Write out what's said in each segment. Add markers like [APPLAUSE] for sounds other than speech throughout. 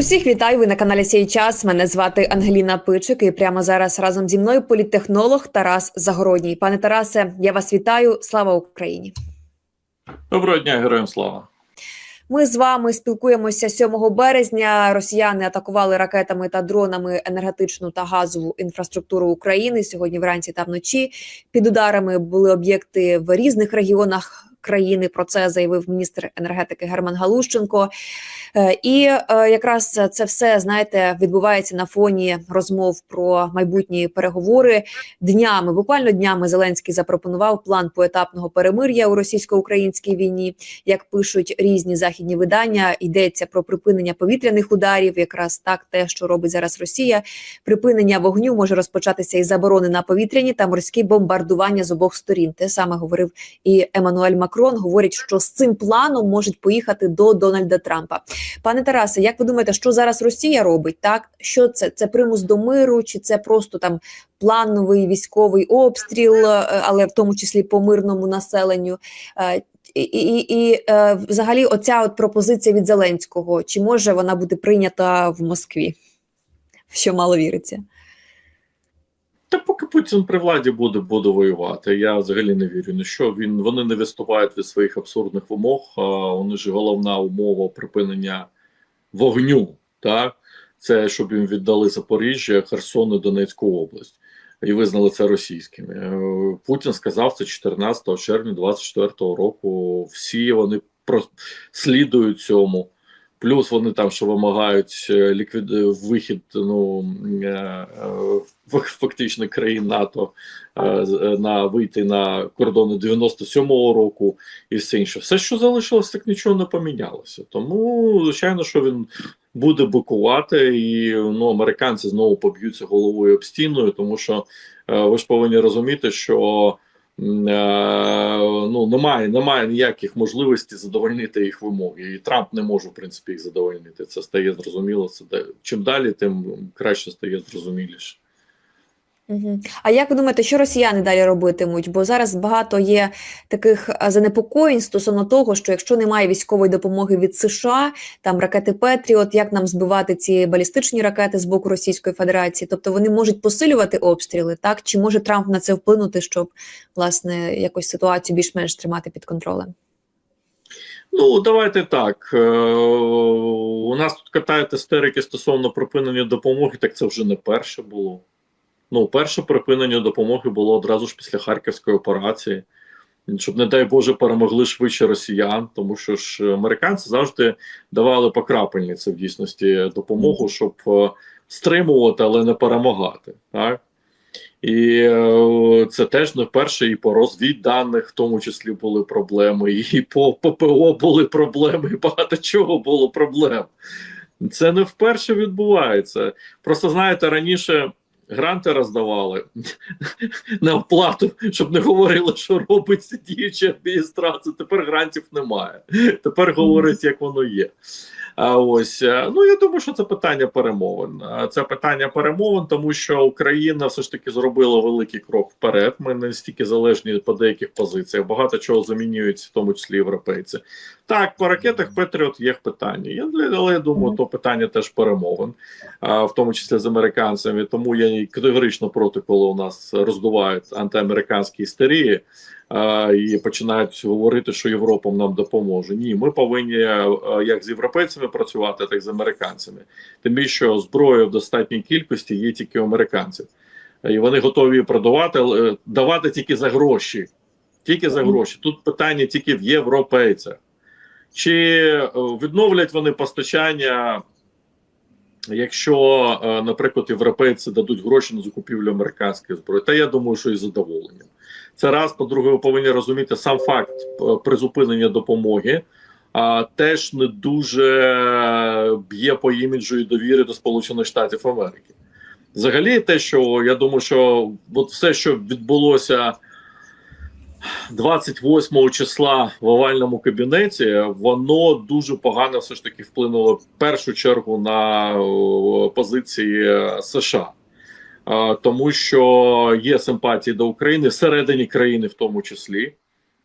Усіх вітаю. Ви на каналі Сій час. Мене звати Ангеліна Пичик. І прямо зараз разом зі мною політтехнолог Тарас Загородній. Пане Тарасе, я вас вітаю. Слава Україні! Доброго дня, героям слава. Ми з вами спілкуємося 7 березня. Росіяни атакували ракетами та дронами енергетичну та газову інфраструктуру України. Сьогодні вранці та вночі під ударами були об'єкти в різних регіонах. Країни про це заявив міністр енергетики Герман Галущенко, Е, і е, якраз це все знаєте відбувається на фоні розмов про майбутні переговори. Днями буквально днями Зеленський запропонував план поетапного перемир'я у російсько-українській війні. Як пишуть різні західні видання, йдеться про припинення повітряних ударів. Якраз так те, що робить зараз Росія. Припинення вогню може розпочатися із заборони на повітряні та морські бомбардування з обох сторін. Те саме говорив і Еммануель Макрон. Говорить, що з цим планом можуть поїхати до Дональда Трампа. Пане Тарасе, як ви думаєте, що зараз Росія робить? Так що це? Це примус до миру, чи це просто там плановий військовий обстріл, е, але в тому числі по мирному населенню? Е, І, і, і е, взагалі, оця от пропозиція від Зеленського, чи може вона бути прийнята в Москві? Що мало віриться? Та поки Путін при владі буде буде воювати, я взагалі не вірю. ні що він вони не виступають від своїх абсурдних вимог. А вони ж головна умова припинення вогню. Так це щоб їм віддали Запоріжжя, Херсон і Донецьку область і визнали це російськими. Е, Путін сказав це 14 червня 24 року. Всі вони прослідують цьому. Плюс вони там ще вимагають е, ліквід вихід ну е, е, фактично країн НАТО на вийти на кордони 97-го року і все інше. Все, що залишилось, так нічого не помінялося. Тому звичайно, що він буде бикувати, і ну американці знову поб'ються головою об стіною, тому що ви ж повинні розуміти, що. Ну, немає немає ніяких можливостей задовольнити їх вимоги, і Трамп не може в принципі їх задовольнити. Це стає зрозуміло. Це чим далі, тим краще стає зрозуміліше. Угу. А як ви думаєте, що росіяни далі робитимуть? Бо зараз багато є таких занепокоєнь стосовно того, що якщо немає військової допомоги від США, там ракети Петріот, як нам збивати ці балістичні ракети з боку Російської Федерації? Тобто вони можуть посилювати обстріли, так чи може Трамп на це вплинути, щоб власне якось ситуацію більш-менш тримати під контролем? Ну, давайте так. У нас тут катають істерики стосовно припинення допомоги, так це вже не перше було. Ну, перше припинення допомоги було одразу ж після харківської операції, щоб, не дай Боже, перемогли швидше росіян, тому що ж американці завжди давали по крапельниці в дійсності допомогу, щоб е, стримувати, але не перемагати. Так? І е, це теж не вперше, і по розвідданих в тому числі були проблеми, і по ППО були проблеми, і багато чого було проблем. Це не вперше відбувається. Просто знаєте, раніше гранти роздавали [LAUGHS] на оплату, щоб не говорили, що робить діюча адміністрація. Тепер грантів немає. Тепер говорить, як воно є. А ось ну я думаю, що це питання перемовин. Це питання перемовин, тому що Україна все ж таки зробила великий крок вперед. Ми не стільки залежні по деяких позиціях. Багато чого замінюють, в тому числі європейці. Так, по ракетах Петріот є питання. Я але я думаю, то питання теж перемовин, в тому числі з американцями. Тому я категорично проти, коли у нас роздувають антиамериканські істерії а, і починають говорити, що Європа нам допоможе. Ні, ми повинні як з європейцями працювати, так і з американцями. Тим більше що зброї в достатній кількості є тільки у американців, і вони готові продавати давати тільки за гроші. Тільки за гроші. Тут питання тільки в європейцях. Чи відновлять вони постачання, якщо, наприклад, європейці дадуть гроші на закупівлю американської зброї? Та я думаю, що із задоволенням. Це раз, по-друге, ви повинні розуміти сам факт призупинення допомоги, а теж не дуже б'є по іміджу і довіри до Сполучених Штатів Америки. Взагалі, те, що я думаю, що от все, що відбулося. 28 числа в овальному кабінеті воно дуже погано все ж таки вплинуло в першу чергу на позиції США, тому що є симпатії до України всередині країни, в тому числі.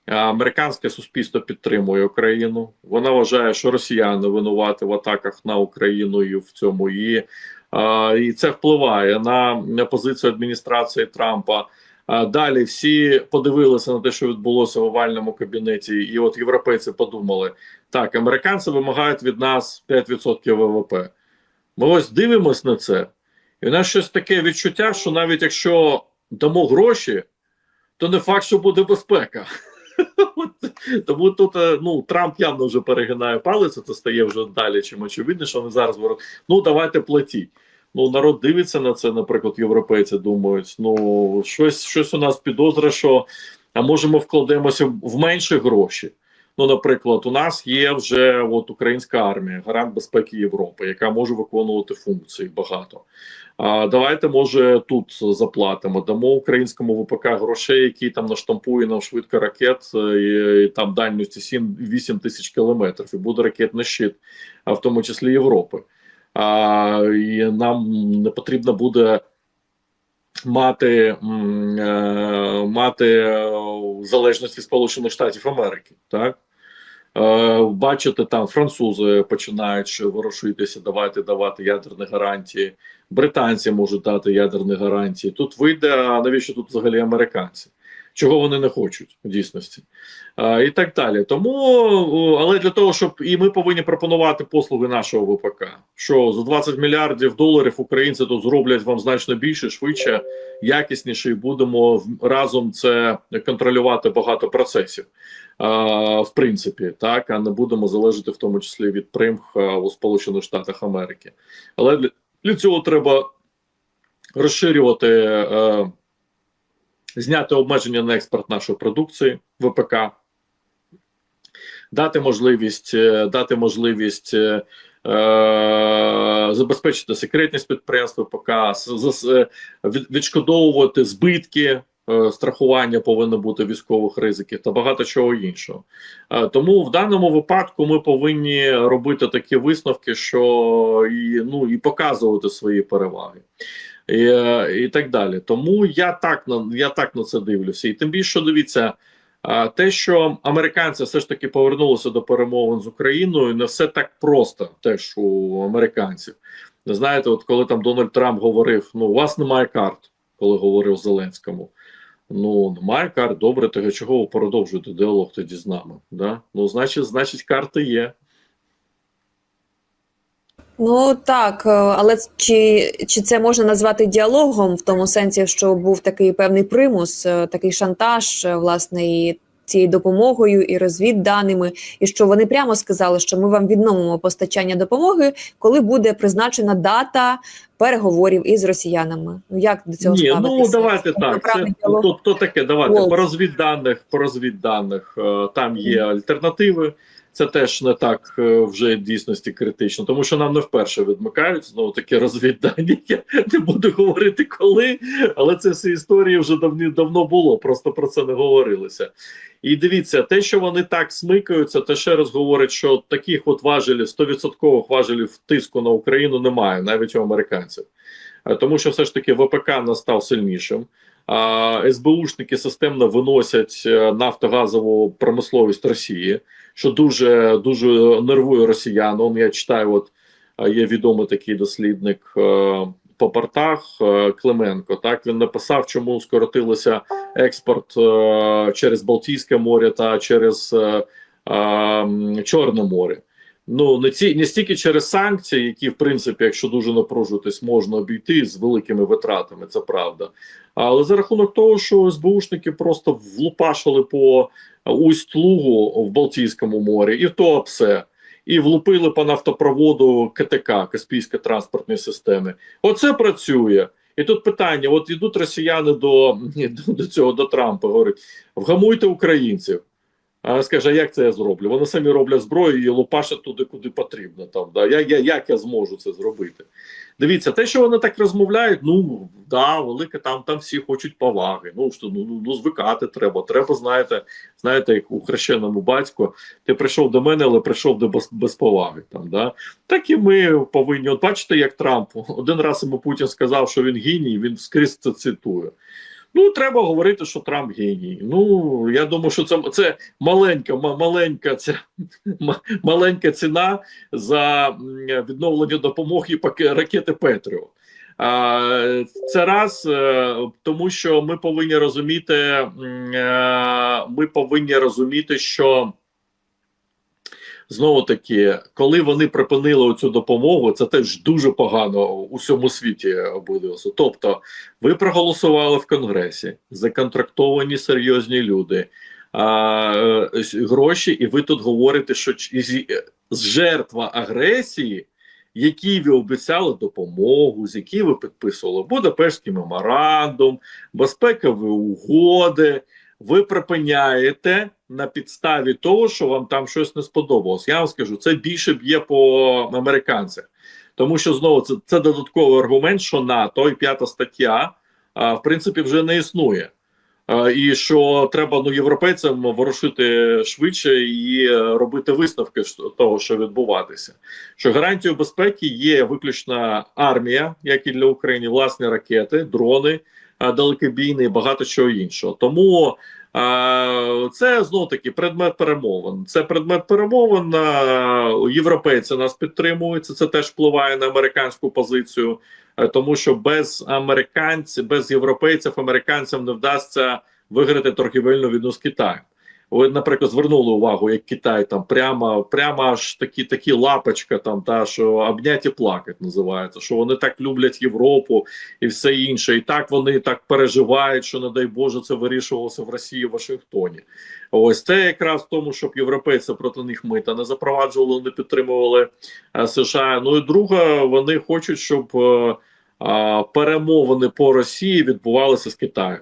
Американське суспільство підтримує Україну. Вона вважає, що росіяни винуваті в атаках на Україну і в цьому і, і це впливає на позицію адміністрації Трампа. Далі всі подивилися на те, що відбулося в овальному кабінеті, і от європейці подумали: так, американці вимагають від нас 5% ВВП. Ми ось дивимось на це, і у нас щось таке відчуття, що навіть якщо дамо гроші, то не факт, що буде безпека. [LAUGHS] Тому тут е, ну Трамп явно вже перегинає палець, це стає вже далі чим очевидно, що вони зараз говорять, ну давайте платіть. Ну, народ дивиться на це, наприклад, європейці думають, ну щось щось у нас підозра, що а може ми вкладемося в менші гроші. Ну, наприклад, у нас є вже от українська армія, гарант безпеки Європи, яка може виконувати функції багато. А давайте, може, тут заплатимо. Дамо українському ВПК грошей, які там наштампує нам швидко ракет, е, і, і там дальністю 7-8 тисяч кілометрів, і буде ракетний щит, а в тому числі Європи. А, І нам не потрібно буде мати, е, мати е, залежність від Сполучених Штатів Америки. Так? Е, Бачите, там французи починають ворушитися, давайте давати ядерні гарантії. Британці можуть дати ядерні гарантії. Тут вийде, а навіщо тут взагалі американці? Чого вони не хочуть в дійсності, а, і так далі. Тому, але для того, щоб і ми повинні пропонувати послуги нашого ВПК, що за 20 мільярдів доларів українці тут зроблять вам значно більше, швидше, якісніше, і будемо разом це контролювати багато процесів. А, в принципі, так, а не будемо залежати в тому числі від примх у Сполучених Штатах Америки. Але для, для цього треба розширювати. Е, зняти обмеження на експорт нашої продукції ВПК, дати можливість, е, дати можливість е, е, забезпечити секретність підприємств ВПК, е, від- відшкодовувати збитки. Страхування повинно бути військових ризиків та багато чого іншого. Тому в даному випадку ми повинні робити такі висновки, що і ну і показувати свої переваги і, е, і так далі. Тому я так на я так на це дивлюся. І тим більше дивіться, те, що американці все ж таки повернулися до перемовин з Україною, не все так просто теж у американців. Знаєте, от коли там Дональд Трамп говорив: ну, у вас немає карт, коли говорив Зеленському. Ну, немає карт, добре, того чого ви продовжуєте діалог тоді з нами? Да? Ну, значить, значить, карти є. Ну так, е, але чи, чи це можна назвати діалогом в тому сенсі, що був такий певний примус, е, такий шантаж, е, власне, і цією допомогою і розвідданими, і що вони прямо сказали, що ми вам відновимо постачання допомоги, коли буде призначена дата переговорів із росіянами. Ну як до цього Ні, ставитися? ну давайте Це так. Це, діалог? то, то таке, давайте Волк. по розвідданих, по розвідданих там є альтернативи. Це теж не так е, вже в дійсності критично, тому що нам не вперше відмикають знову такі розвіддані. Я не буду говорити коли, але це всі історії вже давні давно було. Просто про це не говорилося. І дивіться, те, що вони так смикаються, те ще раз говорить, що таких от важелів, 100% важелів тиску на Україну немає, навіть у американців. Е, Тому що все ж таки ВПК нас став сильнішим. СБУшники системно виносять е, нафтогазову промисловість Росії, що дуже дуже нервує росіян. Он я читаю, от е, є відомий такий дослідник е, по портах Клименко. Так він написав, чому скоротилося експорт через Балтійське море та через Чорне море. Ну не ці не стільки через санкції, які в принципі, якщо дуже напружуватись, можна обійти з великими витратами, це правда. Але за рахунок того, що СБУшники просто влупашили по усть Лугу в Балтійському морі, і в Туапсе, і влупили по нафтопроводу КТК Каспійської транспортної системи. Оце працює. І тут питання: от ідуть росіяни до, до, цього до Трампа, говорять: вгамуйте українців. Скаже, як це я зроблю? Вони самі роблять зброю і лупашать туди, куди потрібно. Там, да? як, я, як я зможу це зробити? Дивіться, те, що вони так розмовляють, ну да, велике там там всі хочуть поваги. Ну що ну, ну, ну звикати треба. Треба, знаєте, знаєте, як у хрещеному батьку, ти прийшов до мене, але прийшов до без, без поваги. Там, да? Так і ми повинні. От бачите, як Трамп один раз йому Путін сказав, що він геній, він скрізь це цитує. Ну, треба говорити, що Трамп геній. Ну, я думаю, що це, це маленька, ма- маленька, ця, ма- маленька ціна за відновлення допомоги ракети Петріо. Це раз, е, тому що ми повинні розуміти, е, ми повинні розуміти, що знову таки, коли вони припинили цю допомогу, це теж дуже погано у всьому світі обидилося. Тобто, ви проголосували в Конгресі, законтрактовані серйозні люди. А, е, гроші, і ви тут говорите, що е, жертва агресії, якій ви обіцяли допомогу, з якій ви підписували Будапештський меморандум, безпекові угоди, ви припиняєте на підставі того, що вам там щось не сподобалось. Я вам скажу, це більше б'є по американцях, тому що знову це, це додатковий аргумент, що НАТО і п'ята стаття а, в принципі вже не існує. І що треба ну європейцям ворушити швидше і е, робити висновки того, що відбуватися. Що гарантією безпеки є виключно армія, як і для України, власні ракети, дрони, а, далекобійні і багато чого іншого. Тому це знов таки предмет перемовин. Це предмет перемовин. Європейці нас підтримують. Це, теж впливає на американську позицію. Е, тому що без американців, без європейців, американцям не вдасться виграти торгівельну війну з Китаєм. Ви, наприклад, звернули увагу, як Китай там прямо, прямо аж такі такі лапочка, там та що обняті плакать називається, що вони так люблять Європу і все інше. І так вони так переживають, що не дай Боже, це вирішувалося в Росії в Вашингтоні. Ось це якраз в тому, щоб європейці проти них мита не запроваджували, не підтримували е, США. Ну і друга, вони хочуть, щоб е, е, перемовини по Росії відбувалися з Китаєм.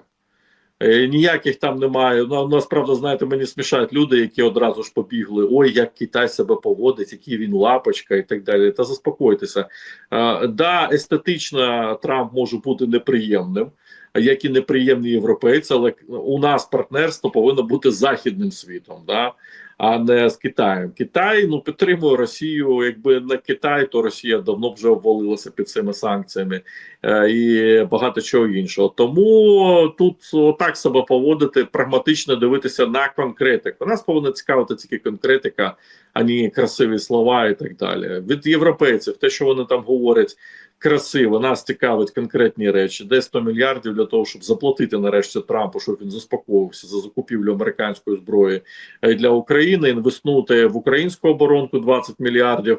Е, Ніяких там немає. Ну, насправді, знаєте, мені смішають люди, які одразу ж побігли. Ой, як Китай себе поводить, який він лапочка і так далі. Та заспокойтеся. Е, да, естетично Трамп може бути неприємним, як і неприємні європейці, але у нас партнерство повинно бути західним світом, да, а не з Китаєм. Китай ну підтримує Росію. Якби не Китай, то Росія давно вже обвалилася під цими санкціями е, і багато чого іншого. Тому тут так себе поводити, прагматично дивитися на конкретику. Нас повинна цікавити тільки конкретика, а не красиві слова і так далі. Від європейців, те, що вони там говорять. Красиво, нас цікавить конкретні речі, де 100 мільярдів для того, щоб заплатити нарешті Трампу, щоб він заспокоївся за закупівлю американської зброї е, для України, інвестнути в українську оборонку 20 мільярдів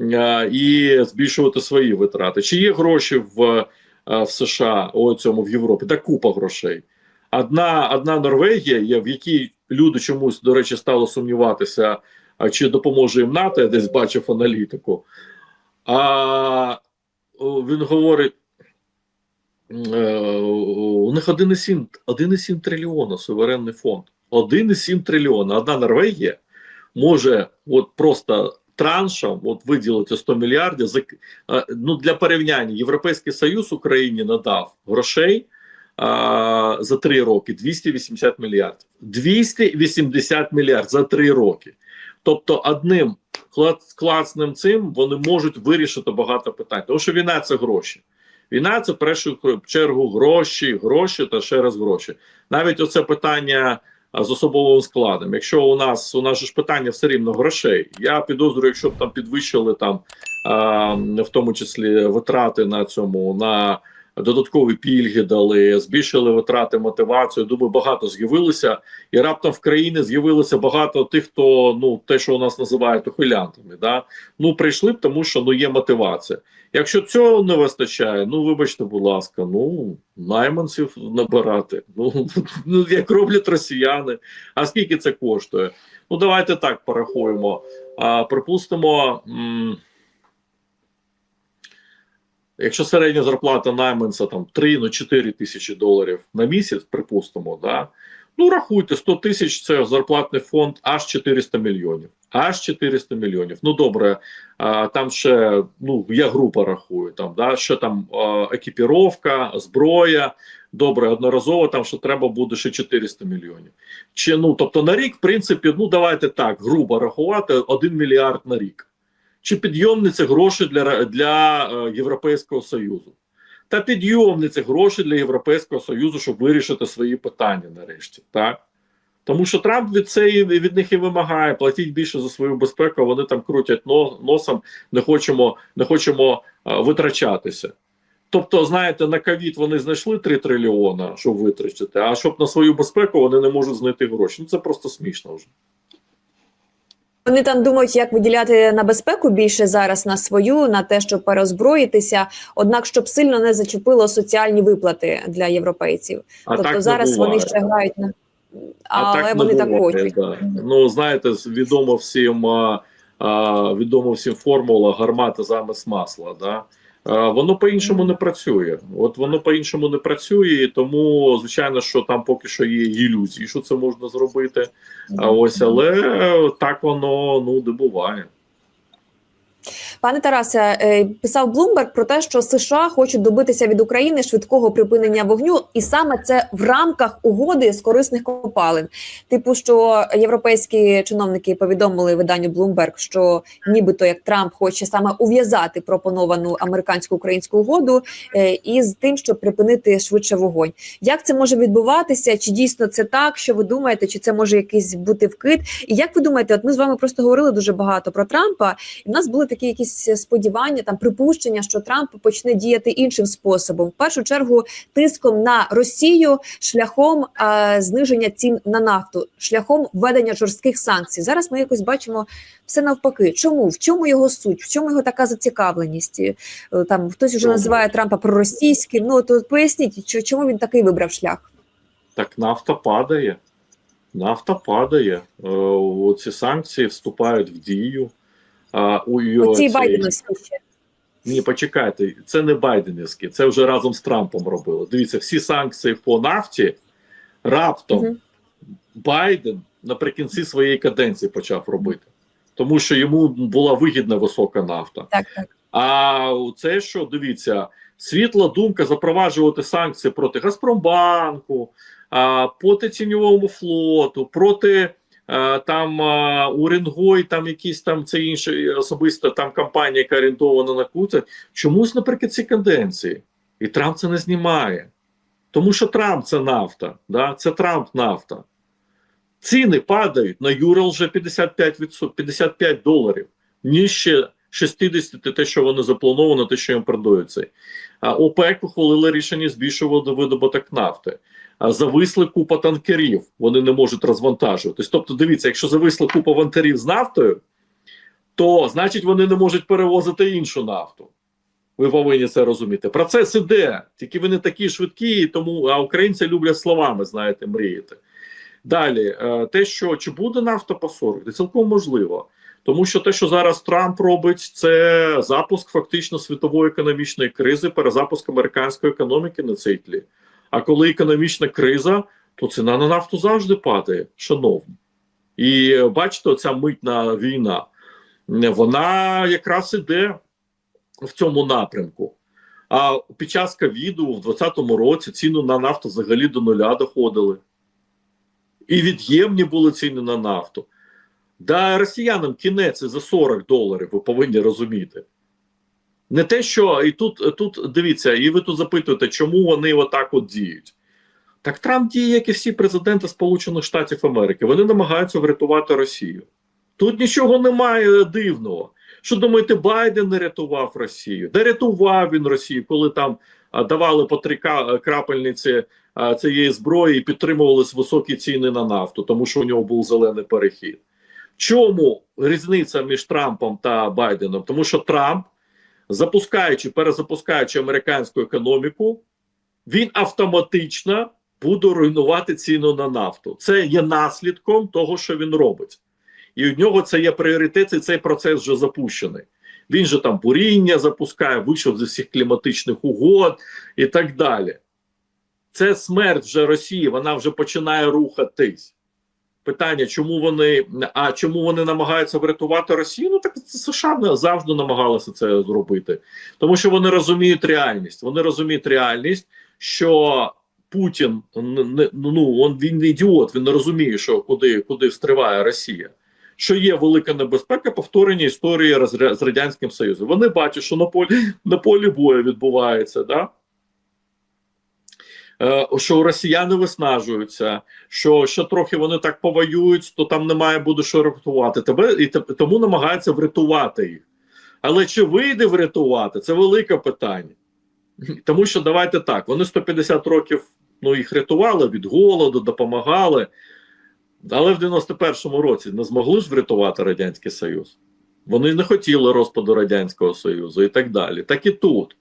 е, і збільшувати свої витрати. Чи є гроші в, е, в США у цьому в Європі? Та купа грошей. Одна одна Норвегія, в якій люди чомусь, до речі, стали сумніватися, чи допоможе їм НАТО, я десь бачив аналітику. А він говорить. е, У них 1,7 1,7 трильйона суверенний фонд. 1,7 трильйона. Одна Норвегія може от просто траншем от виділити 100 мільярдів. Ну, для порівняння, Європейський Союз Україні надав грошей а, за 3 роки 280 мільярдів. 280 мільярдів за 3 роки. Тобто, одним клац- класним цим вони можуть вирішити багато питань. Тому що війна це гроші. Війна це в першу чергу гроші, гроші та ще раз гроші. Навіть оце питання з особовим складом. Якщо у нас у нас ж питання все рівно грошей, я підозрюю, якщо б там підвищили там а, в тому числі витрати на цьому на додаткові пільги дали, збільшили витрати мотивацію. Думаю, багато з'явилося, і раптом в країні з'явилося багато тих, хто ну те, що у нас називають ухилянтами. Да? Ну прийшли б, тому що ну є мотивація. Якщо цього не вистачає, ну вибачте, будь ласка, ну найманців набирати. Ну, [LAUGHS] ну як роблять росіяни. А скільки це коштує? Ну давайте так порахуємо. А, Припустимо. М Якщо середня зарплата найманця там 3 ну 4 тисячі доларів на місяць, припустимо, да, ну рахуйте, 100 тисяч це зарплатний фонд аж 400 мільйонів. Аж 400 мільйонів. Ну добре, а, там ще ну я група рахую. Там да ще там екіпіровка, зброя. Добре, одноразово там ще треба буде ще 400 мільйонів. Чи ну тобто на рік, в принципі, ну давайте так грубо рахувати 1 мільярд на рік. Чи підйомні це гроші для, для е, Європейського Союзу? та підйомні ці гроші для Європейського Союзу, щоб вирішити свої питання нарешті. Так? Тому що Трамп від цієї від них і вимагає платіть більше за свою безпеку. Вони там крутять но- носом, не хочемо, не хочемо а, витрачатися. Тобто, знаєте, на ковід вони знайшли 3 трильйона, щоб витрачати, а щоб на свою безпеку вони не можуть знайти гроші. Ну це просто смішно вже. Вони там думають, як виділяти на безпеку більше зараз на свою, на те, щоб переозброїтися. Однак, щоб сильно не зачепило соціальні виплати для європейців. А тобто зараз вони ще грають на А але так вони так хочуть. Да. Ну знаєте, відомо всім а, відомо всім формула гармата замість масла. Да? Воно по-іншому не працює. От воно по-іншому не працює, і тому звичайно, що там поки що є ілюзії, що це можна зробити. А ось, але так воно ну не буває. Пане Тарасе, е, писав Блумберг про те, що США хочуть добитися від України швидкого припинення вогню, і саме це в рамках угоди з корисних копалин. Типу, що європейські чиновники повідомили виданню Bloomberg, що нібито як Трамп хоче саме ув'язати пропоновану американсько-українську угоду е, із тим, щоб припинити швидше вогонь. Як це може відбуватися? Чи дійсно це так? Що ви думаєте? Чи це може якийсь бути вкид? І як ви думаєте, от ми з вами просто говорили дуже багато про Трампа, і в нас були такі якісь сподівання, там припущення, що Трамп почне діяти іншим способом. В першу чергу тиском на Росію шляхом е, зниження цін на нафту, шляхом введення жорстких санкцій. Зараз ми якось бачимо все навпаки. Чому в чому його суть? В чому його така зацікавленість? Е, Там хтось вже називає Трампа проросійським. Ну то поясніть, чому він такий вибрав шлях? Так нафта падає. Нафта падає. Е, Оці санкції вступають в дію. У Оці ще. Ні, почекайте, це не Байденівські, це вже разом з Трампом робили. Дивіться, всі санкції по нафті раптом Мгм. Байден наприкінці своєї каденції почав робити, тому що йому була вигідна висока нафта. Так, так. А це що дивіться, світла думка запроваджувати санкції проти Газпромбанку, а, проти тіньовому флоту, проти там а, Уренгой, там якісь там це інше особисто там компанія, яка орієнтована на Куця, чомусь наприкінці каденції. І Трамп це не знімає. Тому що Трамп це нафта, да? це Трамп нафта. Ціни падають на Юрал вже 55%, 55 доларів. Нижче 60 те, що вони заплановано, те, що їм продаються. А ОПЕК ухвалили рішення збільшувати видобуток нафти. Зависли купа танкерів, вони не можуть розвантажуватись. Тобто, дивіться, якщо зависла купа вантарів з нафтою, то значить вони не можуть перевозити іншу нафту. Ви повинні це розуміти. Процес іде, тільки вони такі швидкі, тому а українці люблять словами, знаєте, мріяти. Далі, е, те, що чи буде нафта по 40, це цілком можливо. Тому що те, що зараз Трамп робить, це запуск фактично світової економічної кризи, перезапуск американської економіки на цей тлі. А коли економічна криза, то ціна на нафту завжди падає, шановні. І е, бачите, оця митна війна, е, вона якраз іде в цьому напрямку. А під час ковіду в 2020 році ціни на нафту взагалі до нуля доходили. І від'ємні були ціни на нафту. Да росіянам кінець за 40 доларів, ви повинні розуміти. Не те, що і тут, тут дивіться, і ви тут запитуєте, чому вони отак от діють. Так Трамп діє, як і всі президенти Сполучених Штатів Америки. Вони намагаються врятувати Росію. Тут нічого немає дивного. Що думаєте, Байден не рятував Росію? Де рятував він Росію, коли там давали по три крапельниці а, цієї зброї і підтримувались високі ціни на нафту, тому що у нього був зелений перехід. Чому різниця між Трампом та Байденом? Тому що Трамп, запускаючи, перезапускаючи американську економіку, він автоматично буде руйнувати ціну на нафту. Це є наслідком того, що він робить. І у нього це є пріоритет, і цей процес вже запущений. Він же там буріння запускає, вийшов з усіх кліматичних угод і так далі. Це смерть вже Росії, вона вже починає рухатись. Питання, чому вони а чому вони намагаються врятувати Росію? Ну так США не завжди намагалися це зробити, тому що вони розуміють реальність. Вони розуміють реальність, що Путін ну він ідіот, він не розуміє, що куди куди встриває Росія. Що є велика небезпека повторення історії з Радянським Союзом. Вони бачать, що на полі на полі бою відбувається, да? Е, що росіяни виснажуються, що що трохи вони так повоюють, то там немає буде що рятувати. Тебе і тому намагаються врятувати їх. Але чи вийде врятувати, це велике питання. Тому що давайте так: вони 150 років ну, їх рятували від голоду, допомагали. Але в 91-му році не змогли ж врятувати Радянський Союз. Вони не хотіли розпаду Радянського Союзу і так далі. Так і тут.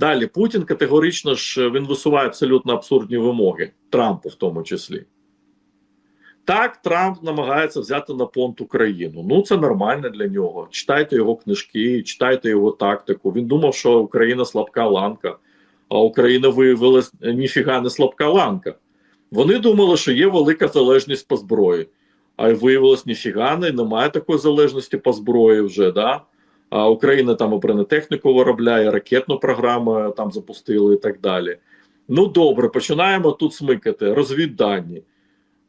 Далі Путін категорично ж він висуває абсолютно абсурдні вимоги, Трампу в тому числі. Так, Трамп намагається взяти на понт Україну. Ну, це нормально для нього. Читайте його книжки, читайте його тактику. Він думав, що Україна слабка ланка, а Україна виявилась е, ніфіга не слабка ланка. Вони думали, що є велика залежність по зброї. А виявилось ніфіга не, немає такої залежності по зброї вже. Да? А Україна там бронетехніку виробляє, ракетну програму там запустили і так далі. Ну добре, починаємо тут смикати. Розвіддані.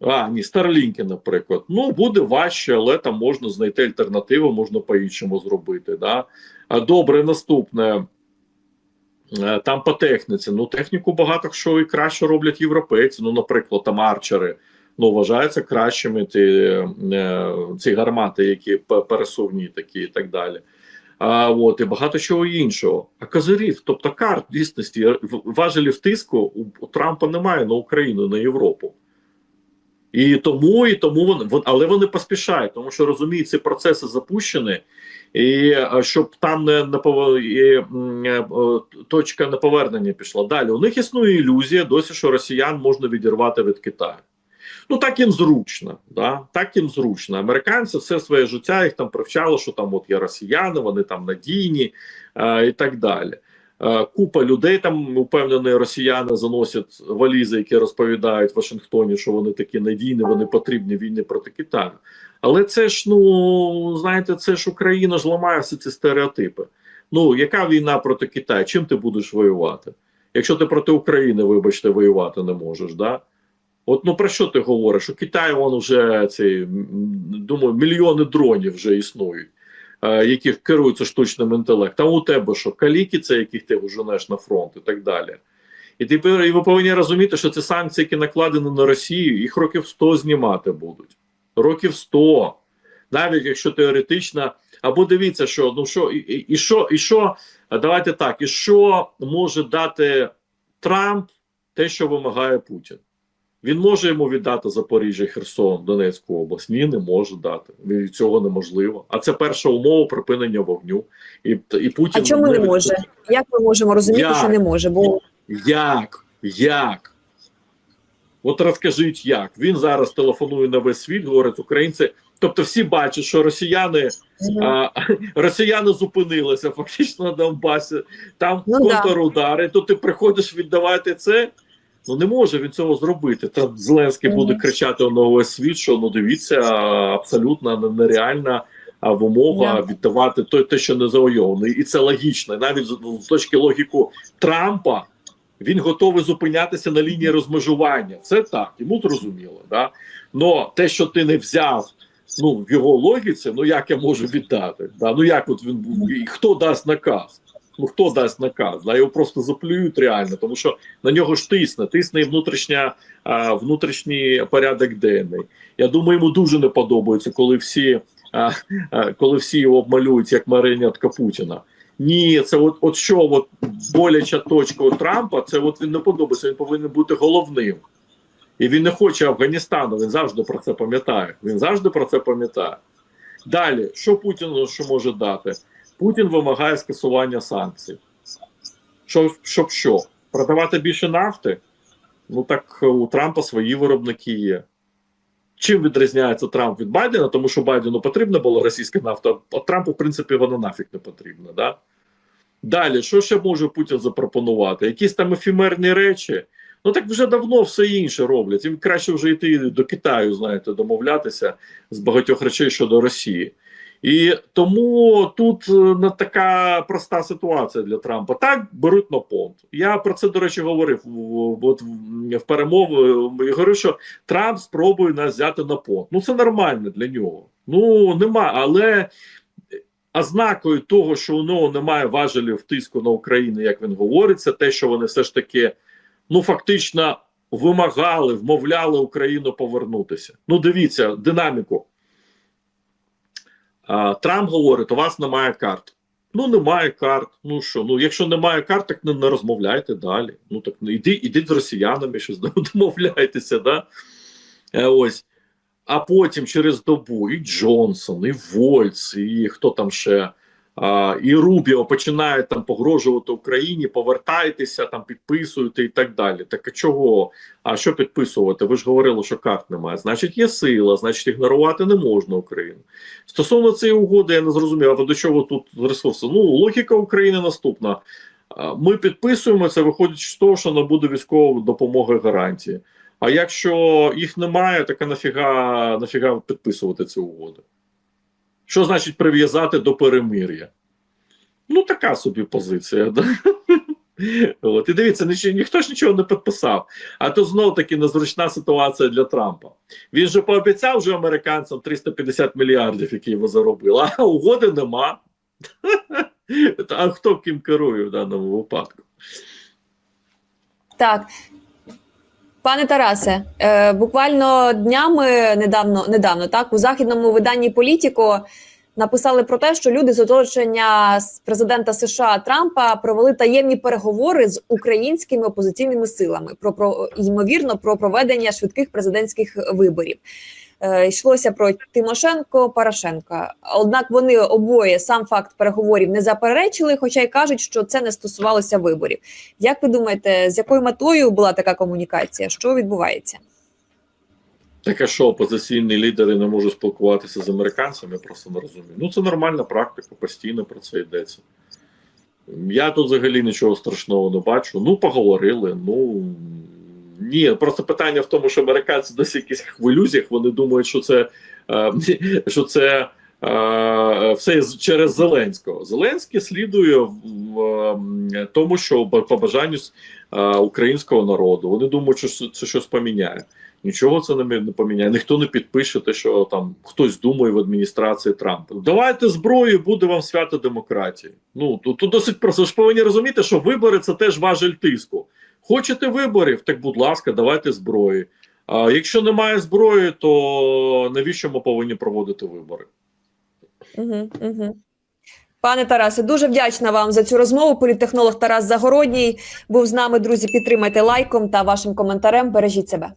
А, ні, Старлінки, наприклад. Ну, буде важче, але там можна знайти альтернативу, можна по-іншому зробити. Да? А добре, наступне. Е, Там по техніці. Ну, техніку багато що і краще роблять європейці. Ну, наприклад, там арчери ну, вважаються кращими ті, е, ці гармати, які пересувні такі і так далі. А, от, і багато чого іншого. А козирів, тобто карт дійсності, важелів тиску у, Трампа немає на Україну, на Європу. І тому, і тому вони, вон- але вони поспішають, тому що розуміють, ці процеси запущені, і щоб там не, не і, е, точка неповернення пішла. Далі у них існує ілюзія досі, що росіян можна відірвати від Китаю. Ну так їм зручно, да? так їм зручно. Американці все своє життя їх там привчало, що там от є росіяни, вони там надійні е, і так далі. Е, Купа людей там упевнені росіяни заносять валізи, які розповідають в Вашингтоні, що вони такі надійні, вони потрібні війні проти Китаю. Але це ж, ну знаєте, це ж Україна ж ламає всі ці стереотипи. Ну, яка війна проти Китаю? Чим ти будеш воювати? Якщо ти проти України, вибачте, воювати не можеш, да? От ну про що ти говориш? У Китаї вон вже ці думаю, мільйони дронів вже існують, е, які керуються штучним інтелектом. А у тебе що? Каліки, це яких ти женеш на фронт і так далі. І тепер і ви повинні розуміти, що ці санкції, які накладені на Росію, їх років 100 знімати будуть. Років 100. Навіть якщо теоретично, або дивіться, що ну що, і, і, і що, і що, давайте так, і що може дати Трамп те, що вимагає Путін. Він може йому віддати Запоріжжя, Херсон, Донецьку область. Ні, не може дати. Цього неможливо. А це перша умова припинення вогню. І, і Путін А чому не може? Як ми можемо розуміти, Як? що не може? Бо Як? Як? От розкажіть, як він зараз телефонує на весь світ, говорить українці. Тобто, всі бачать, що росіяни а, [LAUGHS] росіяни зупинилися фактично на Донбасі. Там Ну да. То ти приходиш віддавати це. Ну не може він цього зробити. Там Зеленський Мгм. буде кричати на увесь світ, що ну дивіться, абсолютно нереальна вимога Да. віддавати те, те, що не завойовано. І це логічно. Навіть з, з точки логіку Трампа він готовий зупинятися на лінії розмежування. Це так, йому зрозуміло. Да? Но те, що ти не взяв. Ну, в його логіці, ну як я можу віддати? Да? Ну як от він і хто дасть наказ? Ну хто дасть наказ? Да? Його просто заплюють реально, тому що на нього ж тисне, тисне і внутрішня, а, внутрішній порядок денний. Я думаю, йому дуже не подобається, коли всі, а, а, коли всі його обмалюють як маріонетка Путіна. Ні, це от, от що от боляча точка у Трампа, це от він не подобається, він повинен бути головним. І він не хоче Афганістану, він завжди про це пам'ятає. Він завжди про це пам'ятає. Далі, що Путін що може дати? Путін вимагає скасування санкцій. Що, щоб що? Продавати більше нафти? Ну так у Трампа свої виробники є. Чим відрізняється Трамп від Байдена? Тому що Байдену потрібна була російська нафта, а Трампу, в принципі, вона нафіг не потрібна. Да? Далі, що ще може Путін запропонувати? Якісь там ефемерні речі. Ну так вже давно все інше роблять. Їм краще вже йти до Китаю, знаєте, домовлятися з багатьох речей щодо Росії. І тому тут е, не така проста ситуація для Трампа. Так беруть на понт. Я про це, до речі, говорив от в, перемові. Я говорю, що Трамп спробує нас взяти на понт. Ну це нормально для нього. Ну нема, але ознакою того, що у нього немає важелів тиску на Україну, як він говорить, це те, що вони все ж таки ну фактично вимагали, вмовляли Україну повернутися. Ну, дивіться динаміку. Трамп говорить: у вас немає карт. Ну, немає карт. Ну що? Ну, якщо немає карт, так не, не розмовляйте далі. Ну так ну, іди, ідіть з росіянами, щось [LAUGHS] домовляйтеся, да? Е, ось. А потім через добу і Джонсон, і Вольц, і хто там ще, а, і Рубіо починають там погрожувати Україні, повертайтеся, там підписуйте і так далі. Так а чого? А що підписувати? Ви ж говорили, що карт немає. Значить, є сила, значить, ігнорувати не можна Україну. Стосовно цієї угоди, я не зрозумів, а до чого тут ресурси? Ну, логіка України наступна. Ми підписуємо це, виходить з того, що не буде військової допомоги гарантії. А якщо їх немає, так нафіга, нафіга підписувати цю угоду? Що значить прив'язати до перемир'я? Ну, така собі позиція. Да? От. І дивіться, ні, ніхто ж нічого не підписав. А то знов таки незручна ситуація для Трампа. Він же пообіцяв вже американцям 350 мільярдів, які його заробили, а угоди нема. [LAUGHS] А хто ким керує в даному випадку? Так. Пане Тарасе, е, буквально днями недавно, недавно так у західному виданні Політіко написали про те, що люди з оточення президента США Трампа провели таємні переговори з українськими опозиційними силами про, про ймовірно про проведення швидких президентських виборів. Е, йшлося про Тимошенко Порошенка. Однак вони обоє сам факт переговорів не заперечили, хоча й кажуть, що це не стосувалося виборів. Як ви думаєте, з якою метою була така комунікація? Що відбувається? Так а що опозиційні лідери не можуть спілкуватися з американцями, я просто не розумію. Ну це нормальна практика, постійно про це йдеться. Я тут взагалі нічого страшного не бачу. Ну, поговорили. Ну ні, просто питання в тому, що американці досі якісь в ілюзіях, вони думають, що це, е, [LAUGHS] що це е, все через Зеленського. Зеленський слідує в, в е, тому, що по бажанню е, українського народу. Вони думають, що це щось поміняє. Нічого це не, поміняє. Ніхто не підпише те, що там хтось думає в адміністрації Трампа. Давайте зброю, буде вам свято демократії. Ну тут, досить просто. Ж повинні розуміти, що вибори це теж важель тиску. Хочете виборів? Так, будь ласка, давайте зброї. А якщо немає зброї, то навіщо ми повинні проводити вибори? Угу, угу. Пане Тарасе, дуже вдячна вам за цю розмову. Політтехнолог Тарас Загородній був з нами. Друзі, підтримайте лайком та вашим коментарем. Бережіть себе.